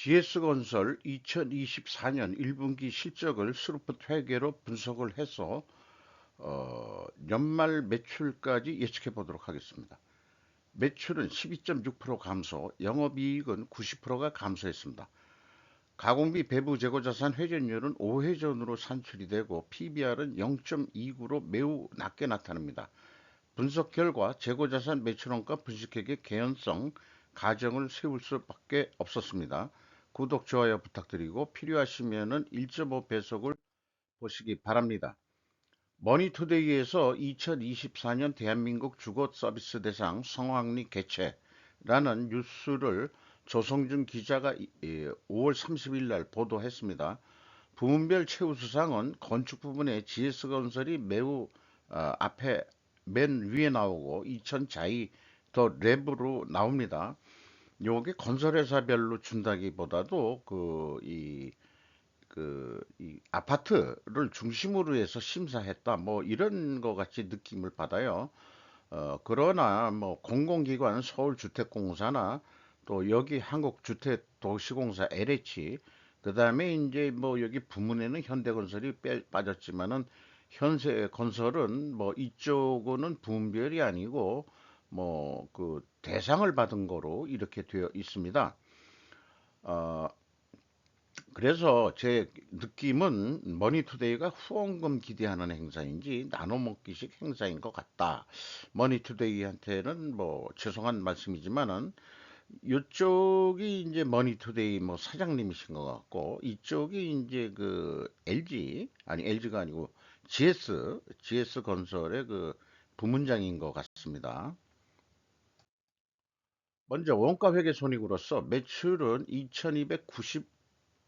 GS건설 2024년 1분기 실적을 스루프트 회계로 분석을 해서 어, 연말 매출까지 예측해 보도록 하겠습니다. 매출은 12.6% 감소, 영업이익은 90%가 감소했습니다. 가공비 배부 재고자산 회전율은 5회전으로 산출이 되고 PBR은 0.29로 매우 낮게 나타납니다. 분석 결과 재고자산 매출원가 분식회계 개연성 가정을 세울 수밖에 없었습니다. 구독, 좋아요 부탁드리고 필요하시면 1.5배속을 보시기 바랍니다. 머니투데이에서 2024년 대한민국 주거 서비스 대상 성황리 개최라는 뉴스를 조성준 기자가 5월 30일 날 보도했습니다. 부문별 최우수상은 건축 부분에 GS건설이 매우 어, 앞에 맨 위에 나오고 2000 자이 더 랩으로 나옵니다. 요게 건설회사별로 준다기보다도 그이 그 이 아파트를 중심으로 해서 심사했다 뭐 이런 거 같이 느낌을 받아요. 어 그러나 뭐 공공기관 서울주택공사나 또 여기 한국주택도시공사 LH 그 다음에 이제 뭐 여기 부문에는 현대건설이 빼, 빠졌지만은 현세 건설은 뭐 이쪽은 부문별이 아니고 뭐 그 대상을 받은 거로 이렇게 되어 있습니다. 어, 그래서 제 느낌은 머니투데이가 후원금 기대하는 행사인지 나눠먹기식 행사인 것 같다. 머니투데이한테는 뭐 죄송한 말씀이지만은 이쪽이 이제 머니투데이 뭐 사장님이신 것 같고 이쪽이 이제 그 LG 아니 LG가 아니고 GS GS 건설의 그 부문장인 것 같습니다. 먼저 원가 회계 손익으로서 매출은 2290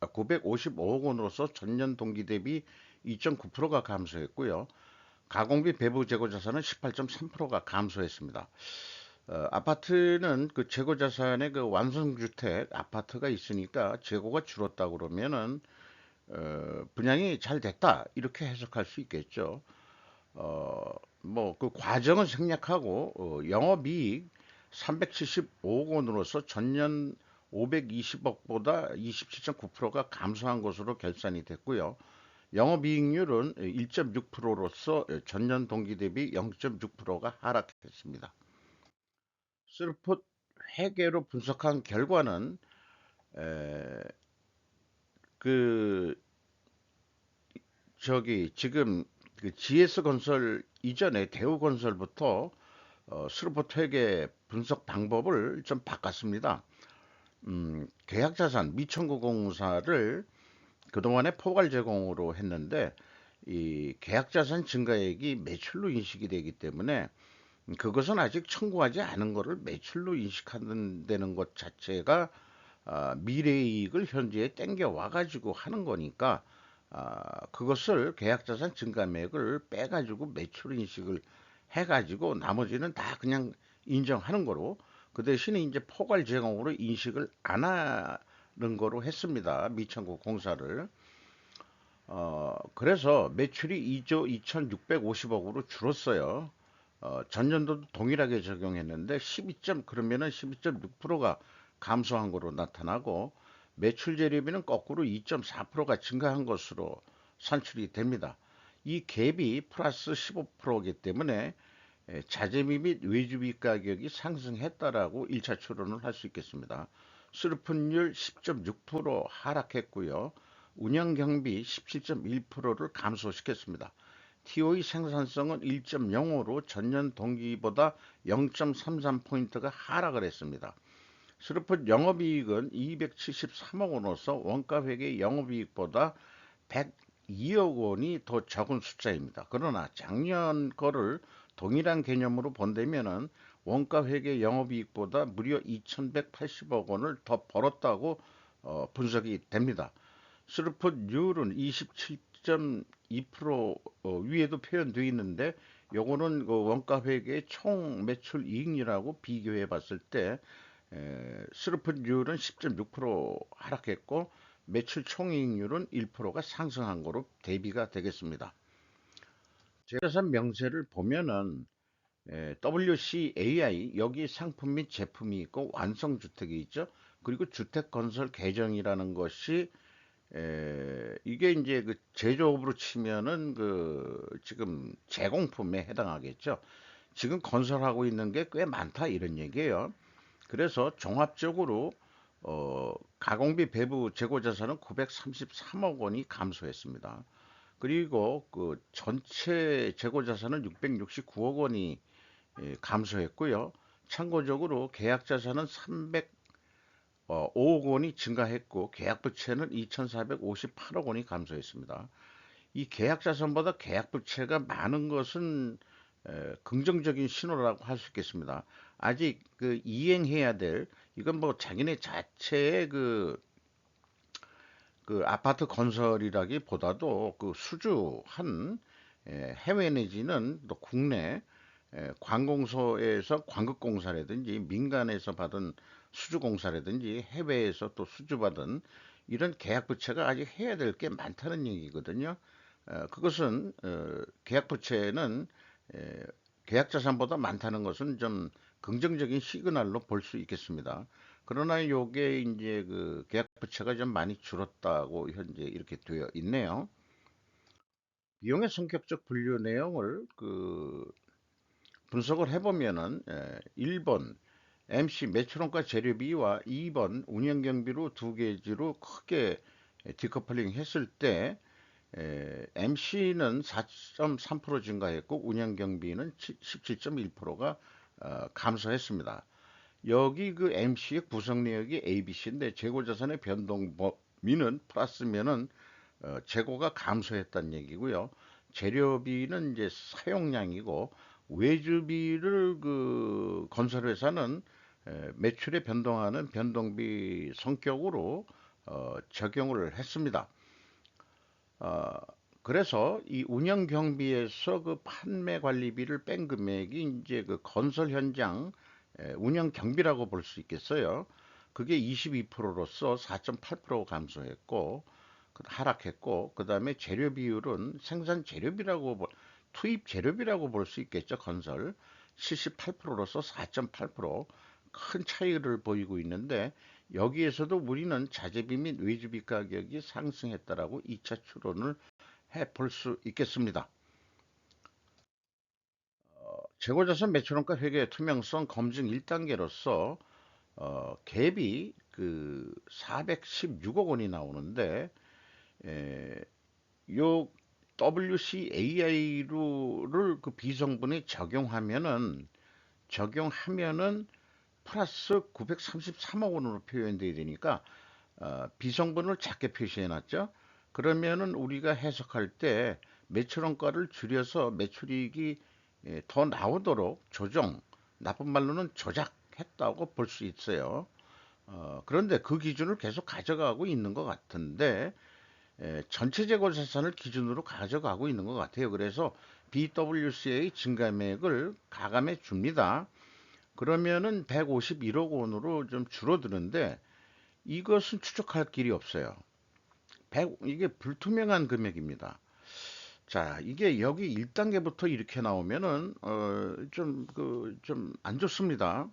955억 원으로서 전년 동기 대비 2.9%가 감소했고요. 가공비 배부 재고 자산은 18.3%가 감소했습니다. 어, 아파트는 그 재고 자산의 그 완성주택 아파트가 있으니까 재고가 줄었다 그러면은 어, 분양이 잘 됐다 이렇게 해석할 수 있겠죠. 어, 뭐 그 과정은 생략하고 어, 영업이익 375억 원으로서 전년 520억보다 27.9%가 감소한 것으로 결산이 됐고요. 영업이익률은 1.6%로서 전년 동기 대비 0.6%가 하락했습니다. 스루풋 회계로 분석한 결과는 에, 그 저기 지금 그 GS건설 이전에 대우 건설부터 어, 스루풋 회계 분석 방법을 좀 바꿨습니다. 음, 계약자산 미청구공사를 그동안에 포괄 제공으로 했는데 이 계약자산 증가액이 매출로 인식이 되기 때문에 그것은 아직 청구하지 않은 것을 매출로 인식하는 것 자체가 아, 미래이익을 현재에 땡겨 와 가지고 하는 거니까 아, 그것을 계약자산 증가액을 빼가지고 매출 인식을 해가지고 나머지는 다 그냥 인정하는 거로 그 대신에 이제 포괄 제공으로 인식을 안 하는 거로 했습니다. 미천구 공사를. 어, 그래서 매출이 2조 2,650억으로 줄었어요. 어, 전년도 동일하게 적용했는데 12점 그러면은 12.6%가 감소한 것으로 나타나고 매출 재료비는 거꾸로 2.4%가 증가한 것으로 산출이 됩니다. 이 갭이 플러스 15%이기 때문에 자재비 및 외주비 가격이 상승했다라고 1차 추론을 할 수 있겠습니다. 수르픈율 10.6% 하락했고요. 운영경비 17.1%를 감소시켰습니다. TOE 생산성은 1.05로 전년 동기보다 0.33포인트가 하락을 했습니다. 스루풋 영업이익은 273억 원으로서 원가회계 영업이익보다 102억 원이 더 적은 숫자입니다. 그러나 작년 거를 동일한 개념으로 본다면은 원가 회계 영업이익보다 무려 2,180억 원을 더 벌었다고 어, 분석이 됩니다. 스루풋율은 27.2% 어, 위에도 표현되어 있는데 요거는 그 원가 회계 총 매출 이익률하고 비교해 봤을 때 스루풋율은 10.6% 하락했고 매출 총이익률은 1%가 상승한 거로 대비가 되겠습니다. 재산 명세를 보면은 에, WCAI 여기 상품 및 제품이 있고 완성 주택이 있죠. 그리고 주택 건설 계정이라는 것이 에, 이게 이제 그 제조업으로 치면은 그 지금 제공품에 해당하겠죠. 지금 건설하고 있는 게 꽤 많다 이런 얘기예요. 그래서 종합적으로 어, 가공비 배부 재고 자산은 933억 원이 감소했습니다. 그리고 그 전체 재고 자산은 669억 원이 예, 감소했고요. 참고적으로 계약 자산은 305억 원이 증가했고 계약 부채는 2,458억 원이 감소했습니다. 이 계약 자산보다 계약 부채가 많은 것은 에, 긍정적인 신호라고 할 수 있겠습니다. 아직 그 이행해야 될 이건 뭐 자기네 자체의 그, 그 아파트 건설이라기보다도 그 수주한 에, 해외 내지는 또 국내 에, 관공서에서 관급공사라든지 민간에서 받은 수주공사라든지 해외에서 또 수주받은 이런 계약 부채가 아직 해야 될 게 많다는 얘기거든요. 어, 그것은 어, 계약 부채는 에, 계약 자산보다 많다는 것은 좀 긍정적인 시그널로 볼 수 있겠습니다. 그러나 요게 이제 그 계약 부채가 좀 많이 줄었다고 현재 이렇게 되어 있네요. 비용의 성격적 분류 내용을 그 분석을 해보면은 1번 MC 매출원가 재료비와 2번 운영경비로 두 개지로 크게 디커플링 했을 때 MC는 4.3% 증가했고 운영경비는 17.1%가 어, 감소했습니다. 여기 그 MC의 구성 내역이 ABC인데 재고 자산의 변동 범위는 플러스면은 어, 재고가 감소했다는 얘기고요. 재료비는 이제 사용량이고 외주비를 그 건설회사는 매출에 변동하는 변동비 성격으로 어, 적용을 했습니다. 어, 그래서 이 운영 경비에서 그 판매 관리비를 뺀 금액이 이제 그 건설 현장 운영 경비라고 볼 수 있겠어요. 그게 22%로서 4.8% 감소했고 하락했고 그 다음에 재료 비율은 생산 재료비라고 투입 재료비라고 볼 수 있겠죠. 건설 78%로서 4.8%큰 차이를 보이고 있는데 여기에서도 우리는 자재비 및 외주비 가격이 상승했다라고 2차 추론을 해 볼 수 있겠습니다. 어, 재고자산 매출원가 회계 투명성 검증 1단계로서 어, 갭이 그 416억 원이 나오는데 에, 요 WCAI를 그 비성분에 적용하면은 적용하면은 플러스 933억 원으로 표현되어야 되니까 어, 비성분을 작게 표시해 놨죠. 그러면은 우리가 해석할 때 매출원가를 줄여서 매출이익이 예, 더 나오도록 조정, 나쁜 말로는 조작했다고 볼 수 있어요. 어, 그런데 그 기준을 계속 가져가고 있는 것 같은데 에, 전체 재고 자산을 기준으로 가져가고 있는 것 같아요. 그래서 BWCA 증감액을 가감해 줍니다. 그러면은 151억 원으로 좀 줄어드는데 이것은 추적할 길이 없어요. 100, 이게 불투명한 금액입니다. 자, 이게 여기 1단계부터 이렇게 나오면은 어, 좀 그 좀 안 좋습니다.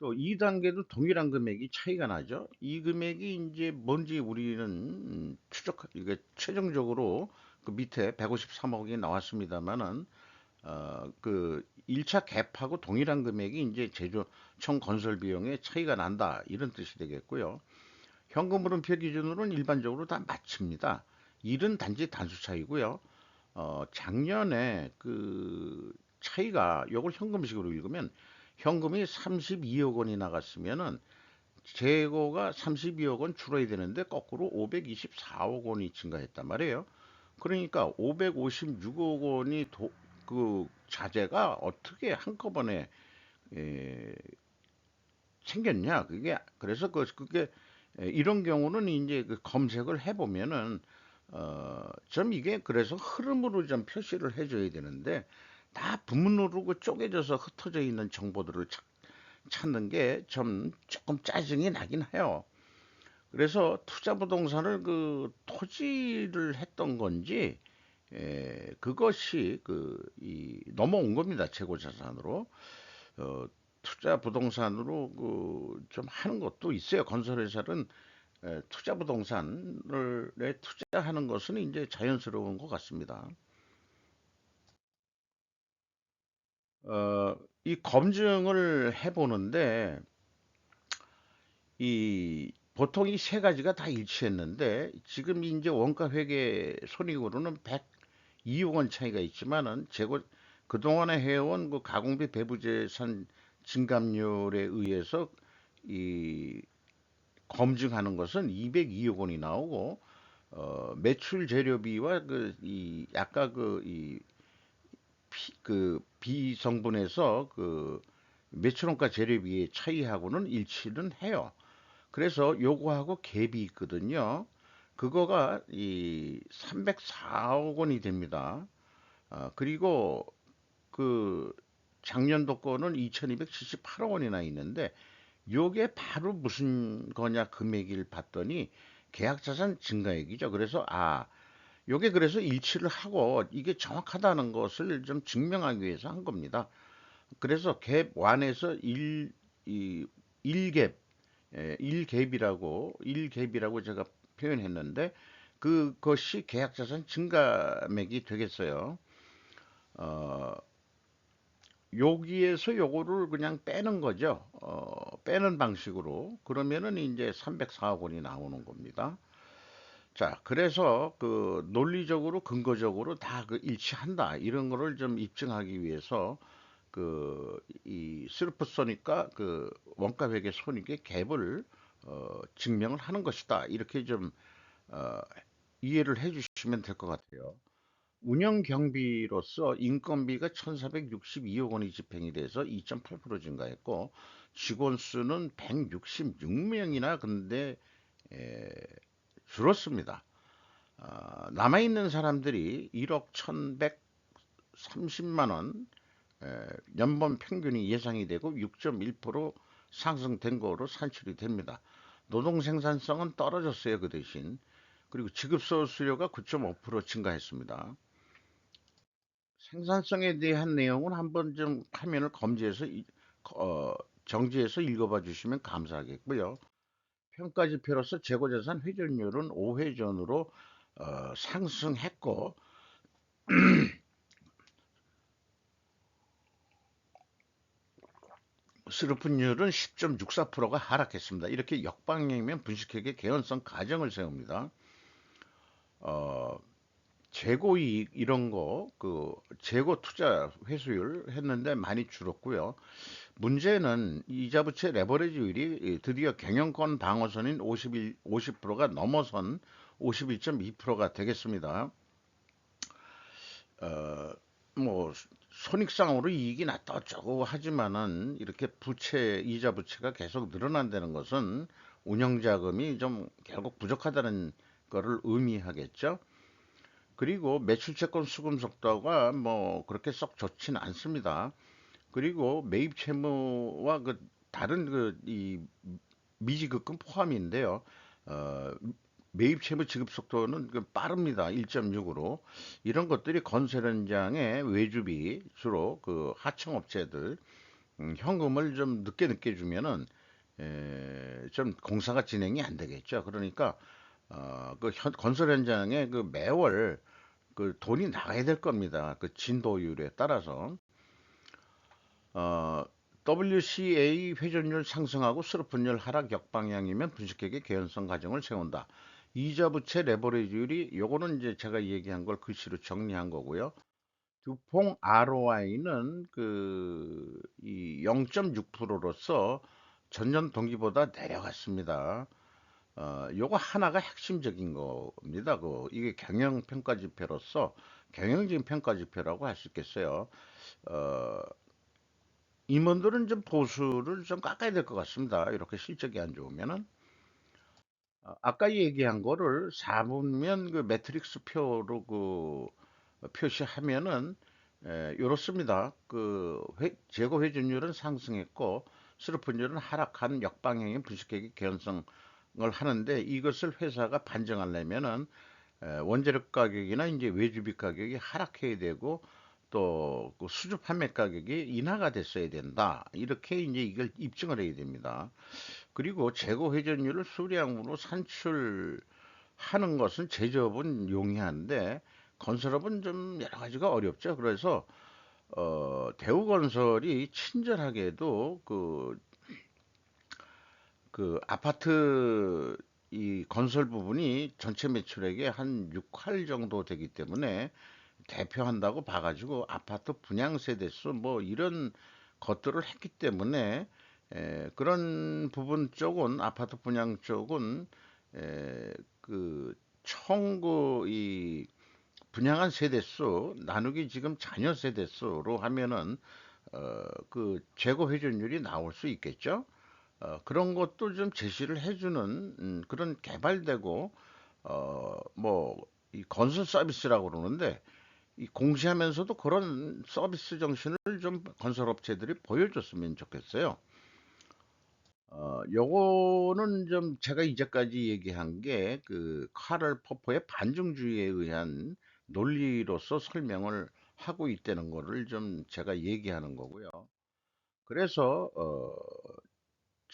또 2단계도 동일한 금액이 차이가 나죠. 이 금액이 이제 뭔지 우리는 추적, 이게 최종적으로 그 밑에 153억이 나왔습니다만은, 어, 그 1차 갭하고 동일한 금액이 이제 제조, 총 건설 비용에 차이가 난다. 이런 뜻이 되겠고요. 현금 물음표 기준으로는 일반적으로 다 맞춥니다. 일은 단지 단수 차이고요. 어, 작년에 그 차이가 이걸 현금식으로 읽으면 현금이 32억 원이 나갔으면은 재고가 32억 원 줄어야 되는데 거꾸로 524억 원이 증가했단 말이에요. 그러니까 556억 원이 도, 그 자재가 어떻게 한꺼번에 에, 생겼냐? 그게 그래서 그 그게 이런 경우는 이제 그 검색을 해보면은 어, 좀 이게 그래서 흐름으로 좀 표시를 해줘야 되는데 다그 쪼개져서 흩어져 있는 정보들을 찾, 찾는 게 좀 조금 짜증이 나긴 해요. 그래서 투자 부동산을 그 토지를 했던 건지 에, 그것이 그, 이, 넘어온 겁니다. 재고 자산으로. 어, 투자 부동산으로 그, 좀 하는 것도 있어요. 건설회사는 에, 투자 부동산을 투자하는 것은 이제 자연스러운 것 같습니다. 어, 이 검증을 해보는데 이 보통 이 세 가지가 다 일치했는데 지금 이제 원가 회계 손익으로는 102억 원 차이가 있지만은 재고 그동안에 해온 그 가공비 배부재산 증감률에 의해서 이 검증하는 것은 202억 원이 나오고 어 매출 재료비와 그이 아까 그이 그 비성분에서 그 매출원가 재료비의 차이하고는 일치는 해요. 그래서 요거하고 갭이 있거든요. 그거가 이 304억 원이 됩니다. 아, 그리고 그 작년도 거는 2278억 원이나 있는데 요게 바로 무슨 거냐 금액을 봤더니 계약자산 증가액이죠. 그래서 아 요게 그래서 일치를 하고 이게 정확하다는 것을 좀 증명하기 위해서 한 겁니다. 그래서 갭 1에서 1, 이 1갭, 1갭이라고 1갭이라고 제가 표현했는데 그것이 계약자산 증가액이 되겠어요. 어, 여기에서 요거를 그냥 빼는 거죠. 어, 빼는 방식으로 그러면은 이제 304억 원이 나오는 겁니다. 자, 그래서 그 논리적으로 근거적으로 다 그 일치한다 이런 거를 좀 입증하기 위해서 그이 스루프소니까 그 원가 회계 손익의 갭을 어, 증명을 하는 것이다 이렇게 좀 어, 이해를 해주시면 될 것 같아요. 운영 경비로서 인건비가 1,462억 원이 집행이 돼서 2.8% 증가했고 직원 수는 166명이나 근데 에, 줄었습니다. 어, 남아있는 사람들이 1억 1,130만 원 에, 연봉 평균이 예상이 되고 6.1% 상승된 거로 산출이 됩니다. 노동 생산성은 떨어졌어요. 그 대신. 그리고 지급소 수요가 9.5% 증가했습니다. 생산성에 대한 내용은 한번 좀 화면을 검지해서 어, 정지해서 읽어봐 주시면 감사하겠고요. 평가지표로서 재고자산 회전율은 5회전으로 어, 상승했고 스루프율은 10.64%가 하락했습니다. 이렇게 역방향이면 분식회계 개연성 가정을 세웁니다. 어, 재고 이익 이런 거 그 재고 투자 회수율 했는데 많이 줄었고요. 문제는 이자 부채 레버리지율이 드디어 경영권 방어선인 51, 50%가 넘어선 51.2%가 되겠습니다. 어, 뭐 손익상으로 이익이 났다 어쩌고 하지만은 이렇게 부채 이자 부채가 계속 늘어난다는 것은 운영자금이 좀 결국 부족하다는 거를 의미하겠죠. 그리고 매출채권 수금 속도가 뭐 그렇게 썩 좋지는 않습니다. 그리고 매입 채무와 그 다른 그 이 미지급금 포함인데요. 어, 매입 채무 지급 속도는 그 빠릅니다. 1.6으로. 이런 것들이 건설 현장의 외주비 주로 그 하청 업체들 음, 현금을 좀 늦게 늦게 주면은 에, 좀 공사가 진행이 안 되겠죠. 그러니까 어, 그 현, 건설 현장에 그 매월 그 돈이 나가야 될 겁니다. 그 진도율에 따라서 어, WCA 회전율 상승하고 수로분율 하락 역방향이면 분식회계 개연성 가정을 세운다. 이자 부채 레버리지율이 요거는 이제 제가 얘기한 걸 글씨로 정리한 거고요. 두퐁 ROI는 그이 0.6%로서 전년 동기보다 내려갔습니다. 어, 요거 하나가 핵심적인 겁니다. 그 이게 경영 평가 지표로서 경영적인 평가 지표라고 할 수 있겠어요. 어, 임원들은 좀 보수를 좀 깎아야 될 것 같습니다. 이렇게 실적이 안 좋으면은. 어, 아까 얘기한 거를 4분면 그 매트릭스 표로 그 표시하면은 에, 이렇습니다. 그 회, 재고 회전율은 상승했고 스루픈율은 하락한 역방향의 분식회계 개연성 을 하는데 이것을 회사가 반증하려면은 에, 원재료 가격이나 이제 외주비 가격이 하락해야 되고 또 그 수주 판매 가격이 인하가 됐어야 된다. 이렇게 이제 이걸 입증을 해야 됩니다. 그리고 재고 회전율을 수량으로 산출하는 것은 제조업은 용이한데 건설업은 좀 여러 가지가 어렵죠. 그래서 어, 대우건설이 친절하게도 그, 그 아파트 이 건설 부분이 전체 매출액의 한 6할 정도 되기 때문에 대표한다고 봐가지고 아파트 분양 세 대수 뭐 이런 것들을 했기 때문에 에, 그런 부분 쪽은 아파트 분양 쪽은 에, 그 총그 이 분양한 세대수 나누기 지금 자녀 세대수로 하면은 어, 그 재고 회전율이 나올 수 있겠죠. 어, 그런 것도 좀 제시를 해주는 음, 그런 개발되고 어, 뭐 이 건설 서비스라고 그러는데 이 공시하면서도 그런 서비스 정신을 좀 건설업체들이 보여줬으면 좋겠어요. 어, 요거는 좀 제가 이제까지 얘기한 게 그 카를 포퍼의 반중주의에 의한 논리로서 설명을 하고 있다는 거를 좀 제가 얘기하는 거고요. 그래서 어,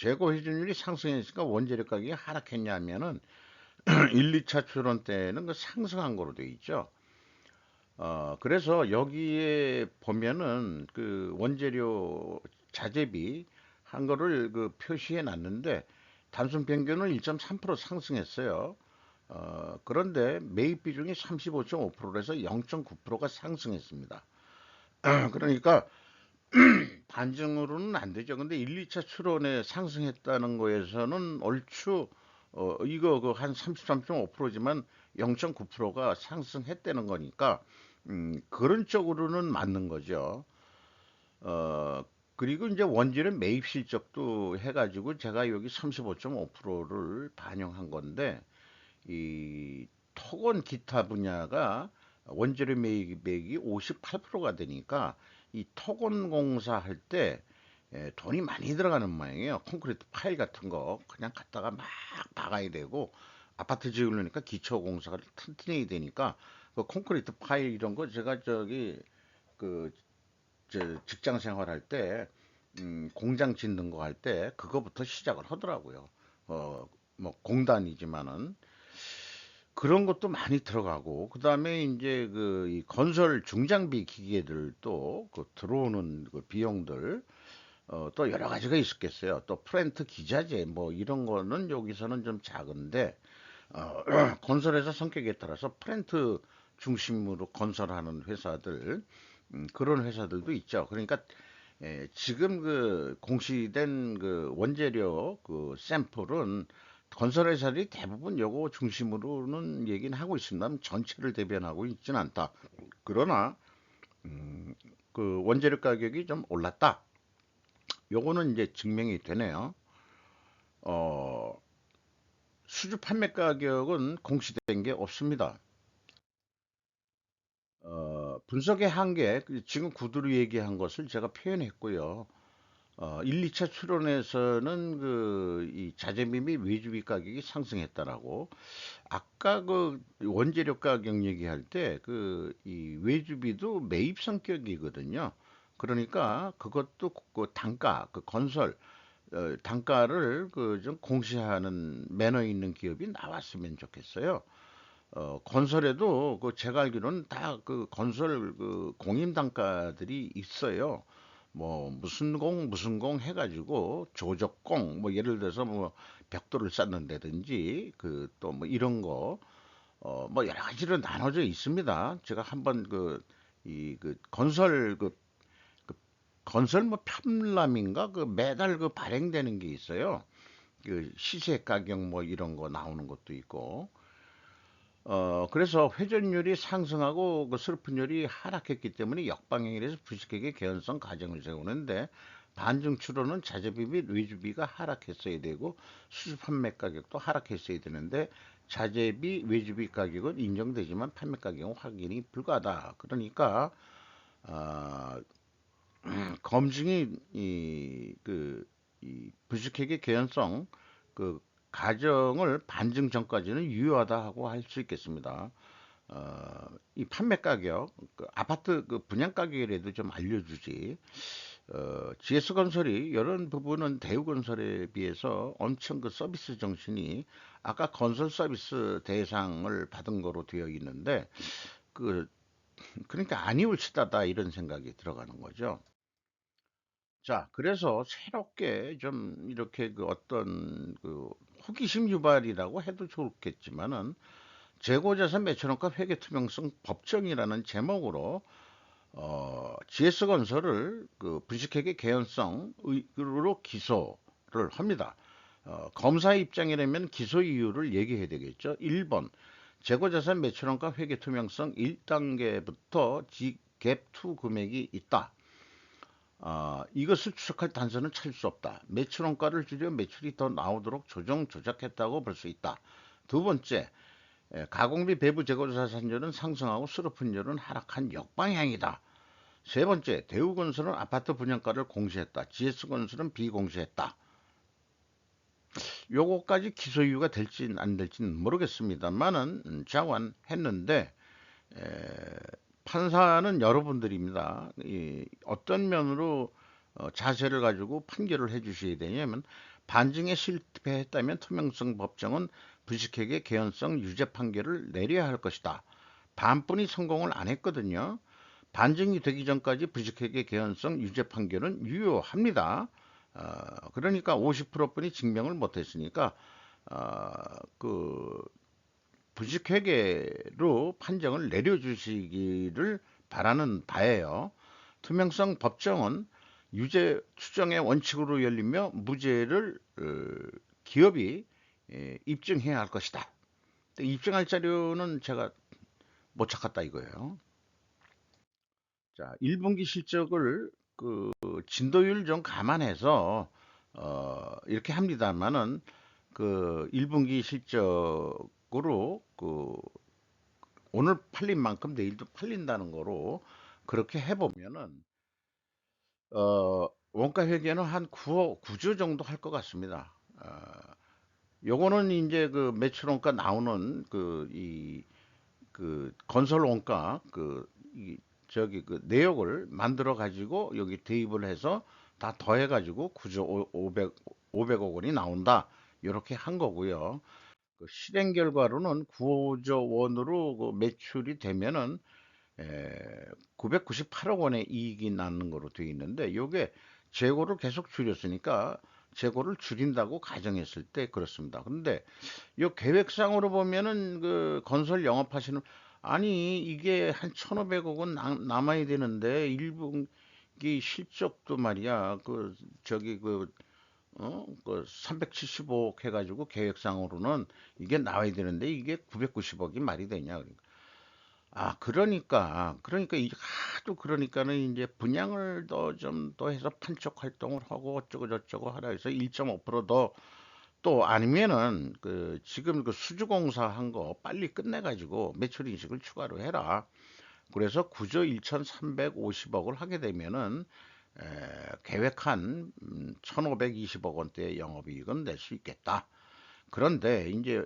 재고 회전율이 상승했으니까 원재료 가격이 하락했냐면은 1, 2차 출원 때는 그 상승한 거로 돼 있죠. 어, 그래서 여기에 보면은 그 원재료 자재비 한 거를 그 표시해 놨는데 단순 평균은 1.3% 상승했어요. 어, 그런데 매입 비중이 35.5%에서 0.9%가 상승했습니다. 그러니까 반증으로는 안 되죠. 근데 1, 2차 출원에 상승했다는 거에서는 얼추 어, 이거 그 한 33.5%지만 0.9%가 상승했다는 거니까 음, 그런 쪽으로는 맞는 거죠. 어, 그리고 이제 원재료 매입 실적도 해가지고 제가 여기 35.5%를 반영한 건데 이 토건 기타 분야가 원재료 매입액이 58%가 되니까 이 토건 공사 할때 예, 돈이 많이 들어가는 모양이에요. 콘크리트 파일 같은 거 그냥 갖다가 막 박아야 되고 아파트 지으려니까 기초 공사를 튼튼해야 되니까 그 콘크리트 파일 이런 거 제가 저기 그저 직장 생활할 때 음, 공장 짓는 거 할 때 그거부터 시작을 하더라고요. 어, 뭐 공단이지만은 그런 것도 많이 들어가고 그다음에 이제 그이 건설 중장비 기계들도 그 들어오는 그 비용들 어, 또 여러 가지가 있었겠어요. 또 프렌트 기자재 뭐 이런 거는 여기서는 좀 작은데 어, 건설회사 성격에 따라서 프렌트 중심으로 건설하는 회사들 음, 그런 회사들도 있죠. 그러니까 예, 지금 그 공시된 그 원재료 그 샘플은 건설회사들이 대부분 요거 중심으로는 얘기는 하고 있습니다. 전체를 대변하고 있지는 않다. 그러나 음, 그 원재료 가격이 좀 올랐다. 요거는 이제 증명이 되네요. 어, 수주 판매 가격은 공시된 게 없습니다. 어, 분석의 한계, 그 지금 구두로 얘기한 것을 제가 표현했고요. 어, 1, 2차 출원에서는 그, 이 자재비 및 외주비 가격이 상승했다라고. 아까 그 원재료 가격 얘기할 때 그, 이 외주비도 매입 성격이거든요. 그러니까 그것도 그 단가, 그 건설, 어, 단가를 그 좀 공시하는 매너 있는 기업이 나왔으면 좋겠어요. 어, 건설에도 그 제가 알기로는 다 그 건설 그 공임 단가들이 있어요. 뭐 무슨 공 무슨 공 해가지고 조적공 뭐 예를 들어서 뭐 벽돌을 쌓는다든지 그 또 뭐 이런 거 어 뭐 여러 가지로 나눠져 있습니다. 제가 한번 그 이그 건설 그, 그 건설 뭐 편람인가 그 매달 그 발행되는 게 있어요. 그 시세 가격 뭐 이런 거 나오는 것도 있고 어, 그래서 회전율이 상승하고 그 슬픈율이 하락했기 때문에 역방향이라서 부식에게 개연성 가정을 세우는데 반증 추로는 자재비 및 외주비가 하락했어야 되고 수주 판매 가격도 하락했어야 되는데 자재비 외주비 가격은 인정되지만 판매 가격은 확인이 불가하다. 그러니까 어, 검증이 이그이 부식액의 개연성 그 가정을 반증 전까지는 유효하다고 할 수 있겠습니다. 어, 이 판매 가격, 그 아파트 그 분양 가격이라도 좀 알려주지. 어, GS건설이 이런 부분은 대우 건설에 비해서 엄청 그 서비스 정신이 아까 건설 서비스 대상을 받은 거로 되어 있는데 그 그러니까 아니올 치다다 이런 생각이 들어가는 거죠. 자, 그래서 새롭게 좀 이렇게 그 어떤 그 호기심 유발이라고 해도 좋겠지만은 재고자산 매출원가 회계 투명성 법정이라는 제목으로 어, GS건설을 그 분식회계 개연성으로 기소를 합니다. 어, 검사 입장이라면 기소 이유를 얘기해야 되겠죠. 1번 재고자산 매출원가 회계 투명성 1단계부터 갭2 금액이 있다. 어, 이것을 추적할 단서는 찾을 수 없다. 매출 원가를 줄여 매출이 더 나오도록 조정 조작했다고 볼 수 있다. 두 번째, 가공비 배부 재고조사 산율은 상승하고 수로분율은 하락한 역방향이다. 세 번째, 대우건설은 아파트 분양가를 공시했다. GS건설은 비공시했다. 요거까지 기소 이유가 될진 안 될지는 모르겠습니다만은 자관했는데 판사는 여러분들입니다. 이, 어떤 면으로 어, 자세를 가지고 판결을 해주셔야 되냐면 반증에 실패했다면 투명성 법정은 부식회계 개연성 유죄 판결을 내려야 할 것이다. 반뿐이 성공을 안 했거든요. 반증이 되기 전까지 부식회계 개연성 유죄 판결은 유효합니다. 어, 그러니까 50%뿐이 증명을 못했으니까 어, 그 부식회계로 판정을 내려주시기를 바라는 바예요. 투명성 법정은 유죄 추정의 원칙으로 열리며 무죄를 어, 기업이 예, 입증해야 할 것이다. 입증할 자료는 제가 못 찾았다 이거예요. 자, 1분기 실적을 그 진도율 좀 감안해서 어, 이렇게 합니다만은 그 1분기 실적 으로 그 오늘 팔린 만큼 내일도 팔린다는 거로 그렇게 해보면은 어, 원가 회계는 한 9억 9조 정도 할 것 같습니다. 어, 요거는 이제 그 매출 원가 나오는 그 이그 건설 원가 그이 저기 그 내역을 만들어 가지고 여기 대입을 해서 다 더해 가지고 9조 500 500억 원이 나온다. 이렇게 한 거고요. 그 실행 결과로는 9조 원으로 그 매출이 되면은 에, 998억 원의 이익이 나는 거로 되어 있는데 요게 재고를 계속 줄였으니까 재고를 줄인다고 가정했을 때 그렇습니다. 그런데 이 계획상으로 보면은 그 건설 영업하시는 아니 이게 한 1,500억은 남아야 되는데 1분기 실적도 말이야 그 저기 그 어? 그 375억 해가지고 계획상으로는 이게 나와야 되는데 이게 990억이 말이 되냐 그러니까. 아, 그러니까, 그러니까, 이 하도 그러니까는 이제 분양을 더 좀 더 해서 판촉 활동을 하고 어쩌고 저쩌고 하라 해서 1.5%더 또 아니면은 그 지금 그 수주공사 한 거 빨리 끝내가지고 매출 인식을 추가로 해라. 그래서 9조 1,350억을 하게 되면은 에, 계획한 1,520억 음, 원대의 영업이익은 낼 수 있겠다. 그런데 이제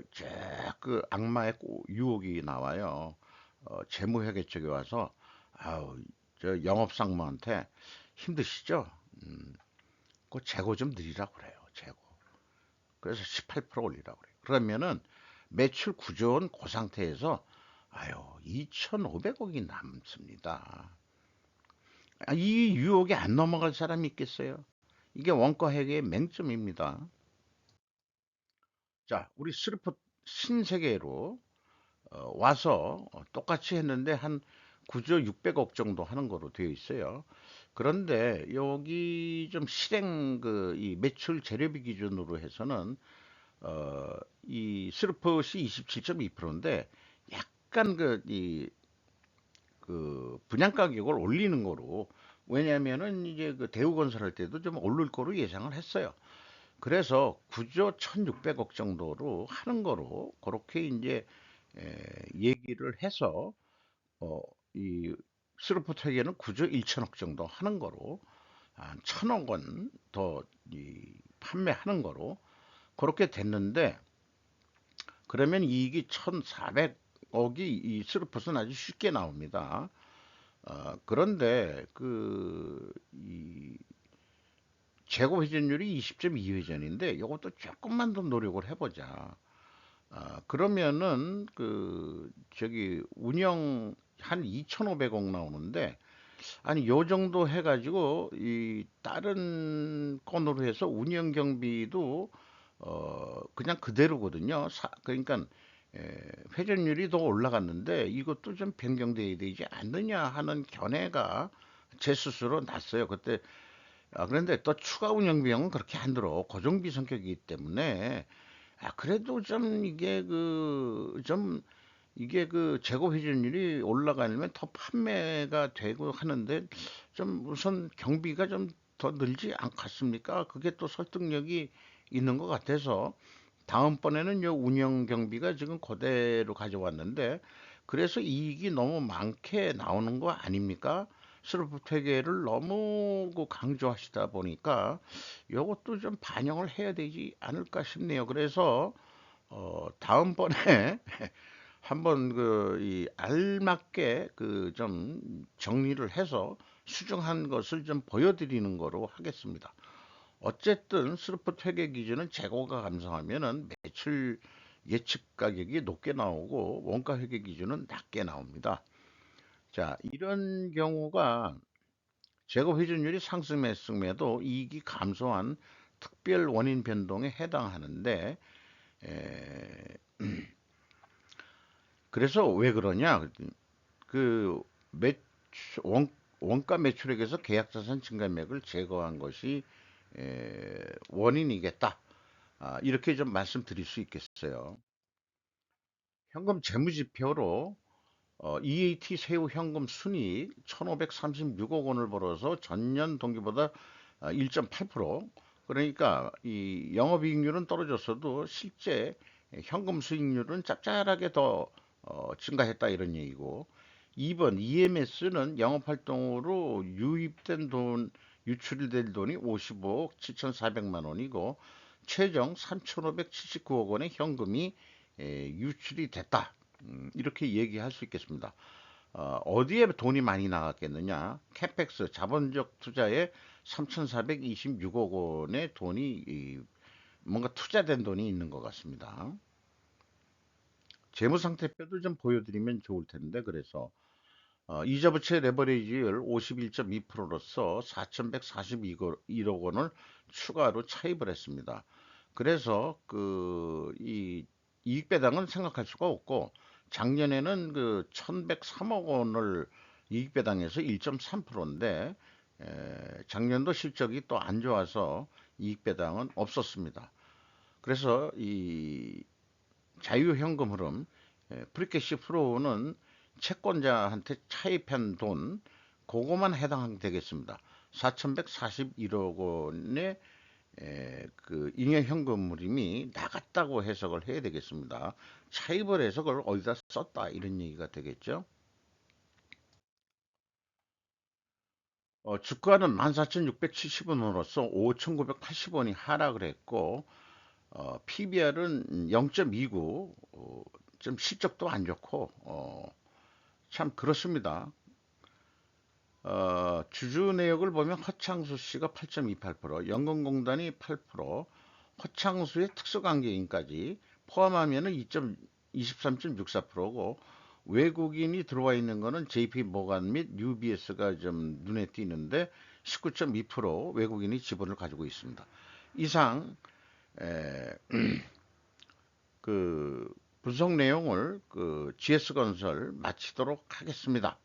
그 악마의 유혹이 나와요. 어, 재무회계 쪽에 와서 아우 저 영업상무한테 힘드시죠? 음, 그 재고 좀 늘리라고 그래요. 재고. 그래서 18% 올리라고 그래요. 그러면은 매출 구조는 그 상태에서 아유 2,500억이 남습니다. 아, 이 유혹에 안 넘어갈 사람이 있겠어요? 이게 원가 회계의 맹점입니다. 자, 우리 스리프 신세계로 어, 와서 똑같이 했는데 한 9조 600억 정도 하는 거로 되어 있어요. 그런데 여기 좀 실행 그 이 매출 재료비 기준으로 해서는 어, 이 스루퍼시 27.2%인데 약간 그 이 그 분양 가격을 올리는 거로 왜냐면은 이제 그 대우건설 할 때도 좀 오를 거로 예상을 했어요. 그래서 9조 1,600억 정도로 하는 거로 그렇게 이제 얘기를 해서 어, 이 스루포트에게는 9조 1천억 정도 하는 거로 한 천억 원 더 판매하는 거로 그렇게 됐는데 그러면 이익이 1,400 억이 이 스루풋은 아주 쉽게 나옵니다. 어, 그런데 그 이 재고 회전율이 20.2회전인데 이것도 조금만 더 노력을 해보자. 아, 그러면은 그 저기 운영 한 2,500억 나오는데 아니 요 정도 해가지고 이 다른 건으로 해서 운영 경비도 어 그냥 그대로거든요. 사, 그러니까 에, 회전율이 더 올라갔는데 이것도 좀 변경돼야 되지 않느냐 하는 견해가 제 스스로 났어요. 그때 아, 그런데 또 추가 운영 비용은 그렇게 안 들어 고정비 성격이기 때문에 아, 그래도 좀 이게 그 좀 이게 그 재고 회전율이 올라가려면 더 판매가 되고 하는데 좀 우선 경비가 좀 더 늘지 않겠습니까? 그게 또 설득력이 있는 것 같아서 다음번에는 요 운영 경비가 지금 그대로 가져왔는데 그래서 이익이 너무 많게 나오는 거 아닙니까? 스루프 회계를 너무 그 강조하시다 보니까 이것도 좀 반영을 해야 되지 않을까 싶네요. 그래서 어 다음번에 한번 그 이 알맞게 그 좀 정리를 해서 수정한 것을 좀 보여드리는 거로 하겠습니다. 어쨌든 스루프 회계 기준은 재고가 감소하면은 매출 예측 가격이 높게 나오고 원가 회계 기준은 낮게 나옵니다. 자, 이런 경우가 재고 회전율이 상승했음에도 이익이 감소한 특별 원인 변동에 해당하는데 에, 그래서 왜 그러냐? 그 매출, 원, 원가 매출액에서 계약자산 증가액을 제거한 것이 에, 원인이겠다. 아, 이렇게 좀 말씀드릴 수 있겠어요. 현금 재무지표로 어, EAT 세후 현금 순이익 1,536억 원을 벌어서 전년 동기보다 1.8% 그러니까 이 영업이익률은 떨어졌어도 실제 현금 수익률은 짭짤하게 더 어, 증가했다 이런 얘기고 2번 EMS는 영업활동으로 유입된 돈 유출될 돈이 55억 7,400만 원이고 최종 3,579억 원의 현금이 에, 유출이 됐다. 음, 이렇게 얘기할 수 있겠습니다. 어, 디에 돈이 많이 나갔겠느냐? 캐펙스 자본적 투자에 3,426억 원의 돈이 이, 뭔가 투자된 돈이 있는 것 같습니다. 재무상태표도 좀 보여드리면 좋을 텐데 그래서 어, 이자부채 레버리지율 51.2%로서 4,141억 원을 추가로 차입을 했습니다. 그래서 그 이 이익 배당은 생각할 수가 없고 작년에는 그 1103억 원을 이익 배당에서 1.3%인데 작년도 실적이 또 안 좋아서 이익 배당은 없었습니다. 그래서 이 자유현금 흐름 프리캐시 프로는 채권자한테 차입한 돈 그거만 해당되겠습니다. 4,141억 원의 에, 그 잉여 현금 흐름이 나갔다고 해석을 해야 되겠습니다. 차입을 해서 그걸 어디다 썼다 이런 얘기가 되겠죠. 어, 주가는 14,670원으로서 5,980원이 하락을 했고 어, PBR은 0.29, 어, 좀 실적도 안 좋고 어, 참 그렇습니다. 어, 주주 내역을 보면 허창수 씨가 8.28%, 연금공단이 8%, 허창수의 특수관계인까지 포함하면 23.64%고 외국인이 들어와 있는 거는 JP 모간 및 UBS가 좀 눈에 띄는데 19.2% 외국인이 지분을 가지고 있습니다. 이상 에, 그 분석 내용을 그 GS건설 마치도록 하겠습니다.